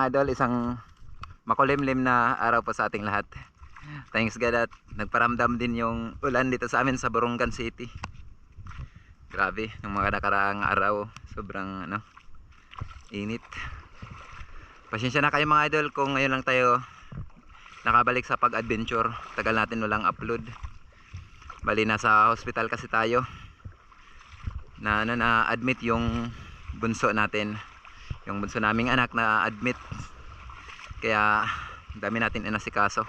mga idol, isang makulimlim na araw po sa ating lahat. Thanks God at nagparamdam din yung ulan dito sa amin sa Borongan City. Grabe, ng mga nakaraang araw, sobrang ano, init. Pasensya na kayo mga idol kung ngayon lang tayo nakabalik sa pag-adventure. Tagal natin walang upload. Bali nasa hospital kasi tayo. Na ano na admit yung bunso natin. Yung bunso naming anak na admit. Kaya dami natin inasikaso.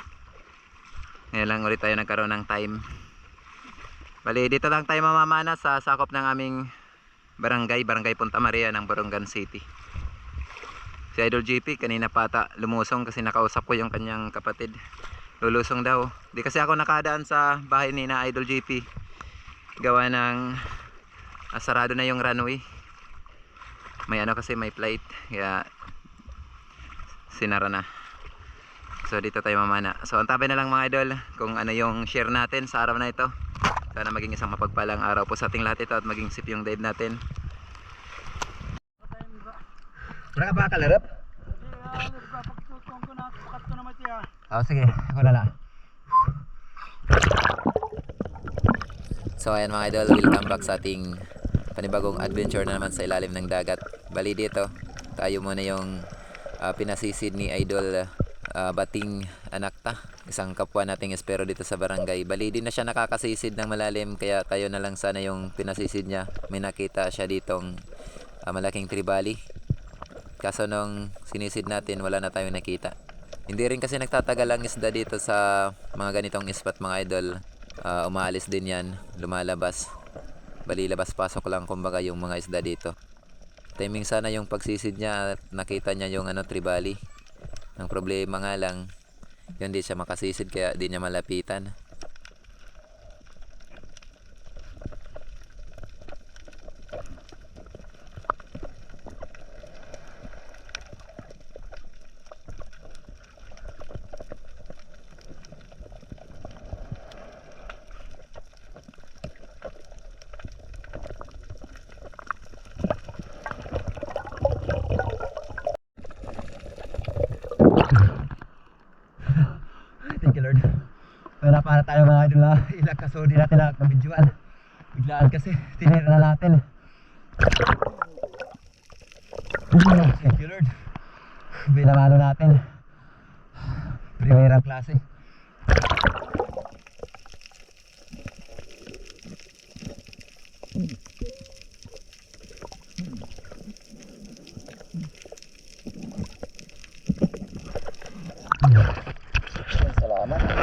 Ngayon lang ulit tayo nagkaroon ng time. Bali dito lang tayo mamamana sa sakop ng aming barangay, Barangay Punta Maria ng Borongan City. Si Idol GP kanina pata lumusong kasi nakausap ko yung kanyang kapatid. Lulusong daw. Di kasi ako nakadaan sa bahay ni na Idol GP. Gawa ng ah, sarado na yung runway. May ano kasi may flight. Kaya sinara na. So dito tayo mamana. So antabay na lang mga idol kung ano yung share natin sa araw na ito. Sana maging isang mapagpalang araw po sa ating lahat ito at maging sip yung dive natin. Wala ka ba kalarap? Oh, sige, ako na lang. So ayan mga idol, welcome back sa ating panibagong adventure na naman sa ilalim ng dagat. Bali dito, tayo muna yung ah, pinasisid ni Idol ah, Bating Anakta. Isang kapwa nating espero dito sa barangay. Bali din na siya nakakasisid ng malalim kaya tayo na lang sana yung pinasisid niya. May nakita siya ditong ah, malaking tribali. Kaso nung sinisid natin, wala na tayong nakita. Hindi rin kasi nagtatagal ang isda dito sa mga ganitong spot mga idol. Ah, umaalis din yan, lumalabas. Bali labas pasok lang kumbaga yung mga isda dito. Timing sana yung pagsisid niya at nakita niya yung ano tribali. Ang problema nga lang, yun di siya makasisid kaya di niya malapitan. Thank you Lord. Wala para tayo mga idol na ilag kaso di natin na nabidyoan. Biglaan kasi tinira na natin. Thank you Lord. Binamano natin. Primerang klase. Salamat.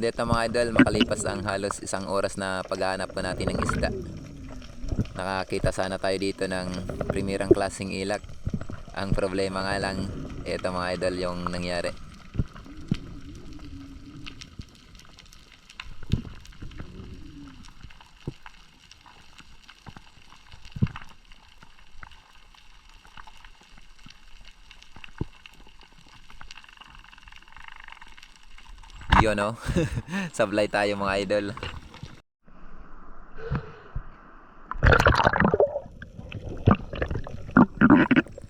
At dito mga idol, makalipas ang halos isang oras na paghahanap po natin ng isda. Nakakita sana tayo dito ng primerang klaseng ilak. Ang problema nga lang, ito mga idol yung nangyari. Yun no, sablay tayo mga idol.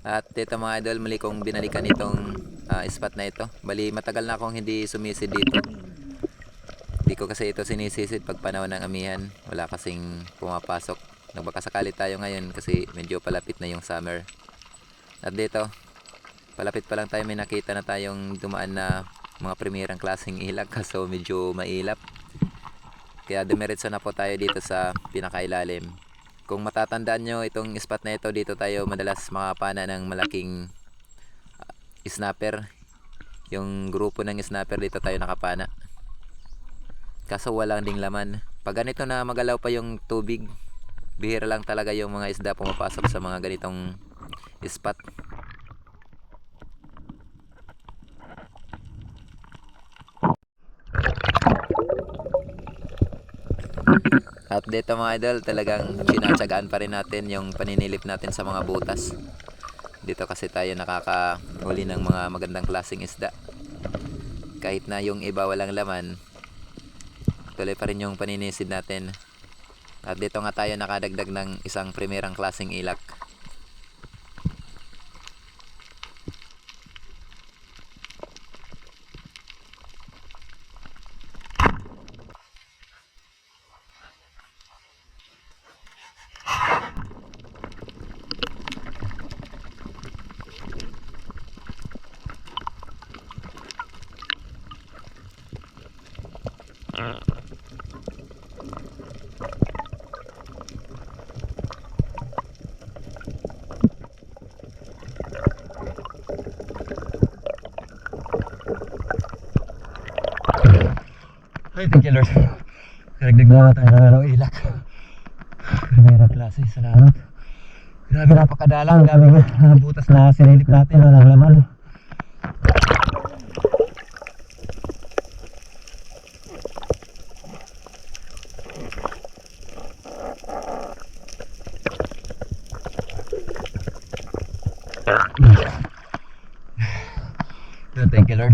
At ito mga idol, muli kong binalikan itong ah, spot na ito. Bali, matagal na akong hindi sumisid dito. Hindi ko kasi ito sinisisid pag panahon ng amihan. Wala kasing pumapasok. Nagbakasakali tayo ngayon kasi medyo palapit na yung summer. At dito, palapit pa lang tayo may nakita na tayong dumaan na mga primerang klaseng ilag kaso medyo mailap. Kaya dumiretso na po tayo dito sa pinakailalim. Kung matatandaan nyo itong spot na ito, dito tayo madalas makapana ng malaking ah, snapper. Yung grupo ng snapper dito tayo nakapana. Kaso walang ding laman. Pag ganito na magalaw pa yung tubig, bihira lang talaga yung mga isda pumapasok sa mga ganitong spot. At dito mga idol, talagang sinatsagaan pa rin natin yung paninilip natin sa mga butas. Dito kasi tayo nakakahuli ng mga magandang klaseng isda. Kahit na yung iba walang laman, tuloy pa rin yung paninisid natin. At dito nga tayo nakadagdag ng isang primerang klaseng ilak. Ay, thank you. Karagdag na tayo ng araw ilak. Primera klase, salamat. Grabe napakadalang, daming uh, butas na sinilip natin, walang laman. Thank you Lord.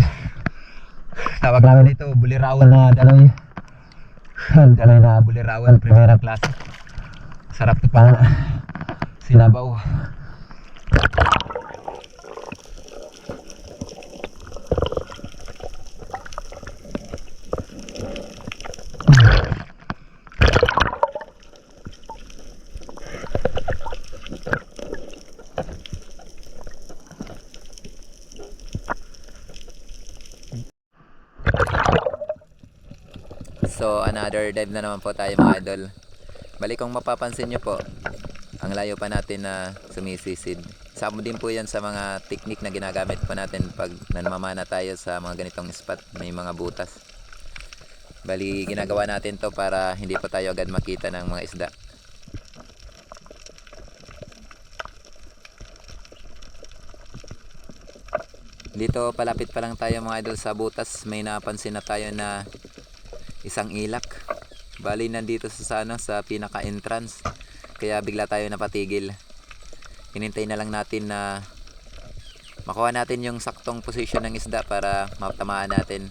Tawag namin ito, bulirawan na daloy. Daloy na bulirawan, primera klase. Sarap to pa sinabaw. So another dive na naman po tayo mga idol. Balik kung mapapansin nyo po, ang layo pa natin na sumisisid. Samo din po yan sa mga technique na ginagamit po natin pag nanmamana tayo sa mga ganitong spot, may mga butas. Bali, ginagawa natin to para hindi po tayo agad makita ng mga isda. Dito palapit pa lang tayo mga idol sa butas, may napansin na tayo na isang ilak. Bali nandito sa sana sa pinaka entrance. Kaya bigla tayo napatigil. Hinintay na lang natin na makuha natin yung saktong position ng isda para matamaan natin.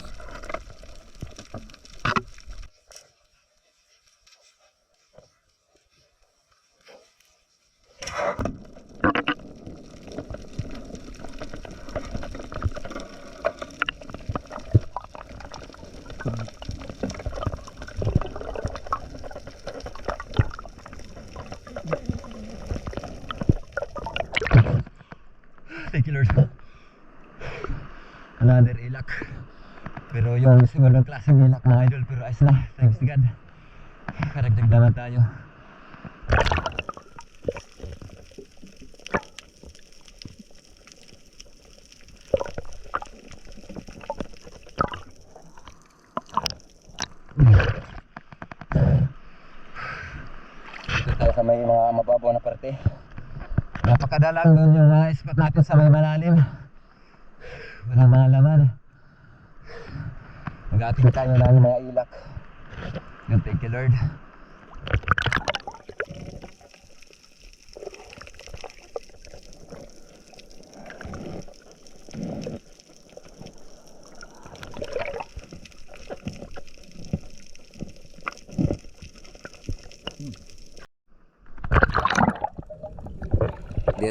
You Lord. Another ilak. Pero yung simulang klaseng ilak mga idol, pero ayos na. Thanks to God. Karagdag naman tayo. Dito tayo sa may mga mababaw na parte. Napakadalang doon yung mga spot natin sa may malalim. Walang mga laman. Mag-ating tayo ng mga ilak. Thank you Lord.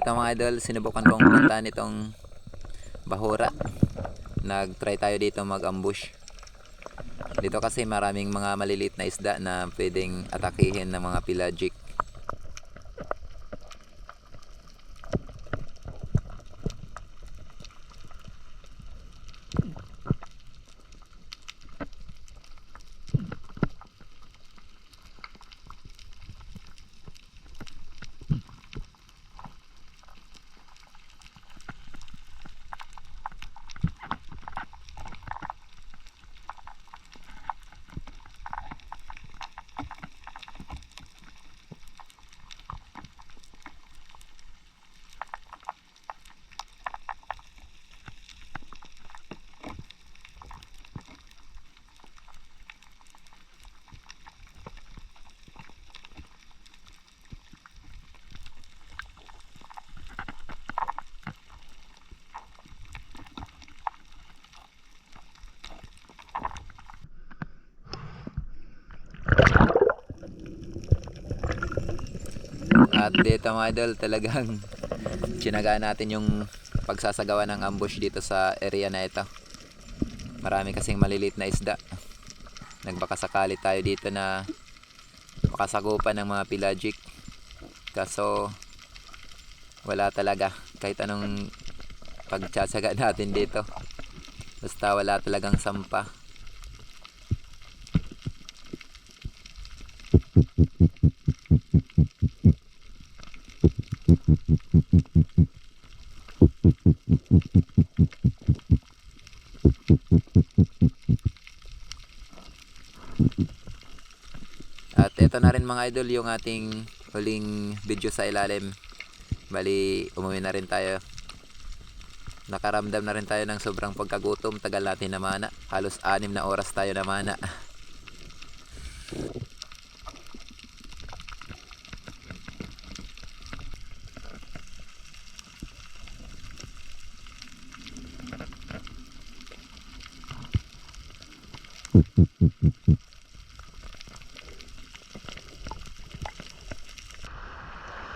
Dito mga idol, sinubukan kong puntahan itong Bahura. Nag-try tayo dito mag-ambush. Dito kasi maraming mga maliliit na isda na pwedeng atakihin ng mga pelagic. At dito mga idol, talagang tsinaga natin yung pagsasagawa ng ambush dito sa area na ito. Marami kasing malilit na isda. Nagbakasakali tayo dito na makasagupan ng mga pelagic. Kaso wala talaga kahit anong pagtsatsaga natin dito. Basta wala talagang sampa. Mga idol yung ating huling video sa ilalim. Bali, umuwi na rin tayo. Nakaramdam na rin tayo ng sobrang pagkagutom. Tagal natin namana. Halos anim na oras tayo namana.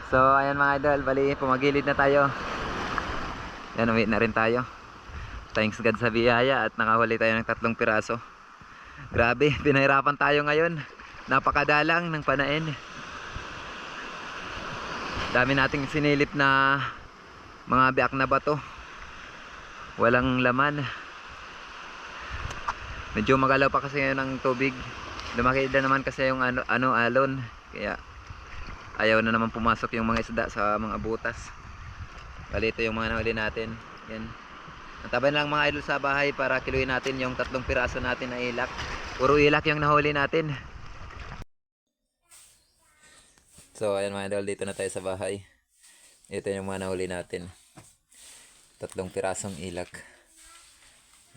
So, ayan mga idol, bali pumagilid na tayo. Yan, uwi na rin tayo. Thanks God sa biyaya at nakahuli tayo ng tatlong piraso. Grabe, pinahirapan tayo ngayon. Napakadalang ng panain. Dami nating sinilip na mga biak na bato. Walang laman. Medyo magalaw pa kasi ngayon ng tubig. Lumaki na naman kasi yung ano, ano alon. Kaya ayaw na naman pumasok yung mga isda sa mga butas. Bali yung mga nahuli natin. Yan. Antabay na lang mga idol sa bahay para kiluin natin yung tatlong piraso natin na ilak. Puro ilak yung nahuli natin. So ayan mga idol dito na tayo sa bahay. Ito yung mga nahuli natin. Tatlong pirasong ilak.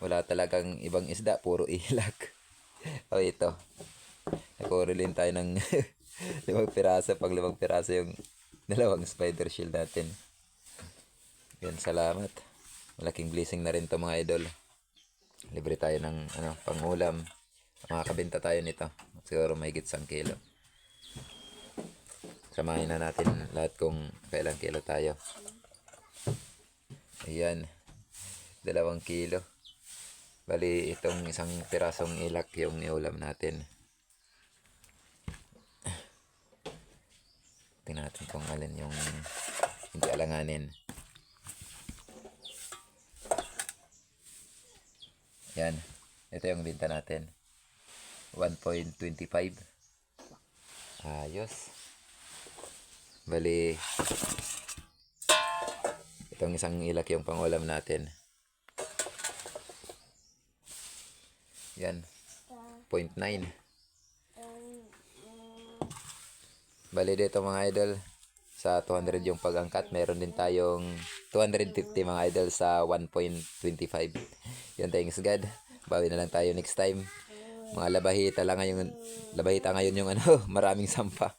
Wala talagang ibang isda puro ilak. O ito. Nakurilin tayo ng limang piraso pag limang piraso yung dalawang spider shield natin. Yan salamat. Malaking blessing na rin to mga idol. Libre tayo ng ano pangulam. Makakabenta tayo nito. Siguro may isang kilo. Samahin na natin lahat kung kailang kilo tayo. Ayan. Dalawang kilo. Bali itong isang pirasong ilak yung niulam natin Tingnan natin kung alin yung hindi alanganin. Yan. Ito yung binta natin. 1.25. Ayos. Bali, itong isang ilak yung pangulam natin. Yan. 0.9. Bali dito mga idol, sa 200 yung pag-angkat, meron din tayong 250 mga idol sa 1.25. Yan thanks God. Bawi na lang tayo next time. Mga labahita lang ngayon, labahita ngayon yung ano, maraming sampa.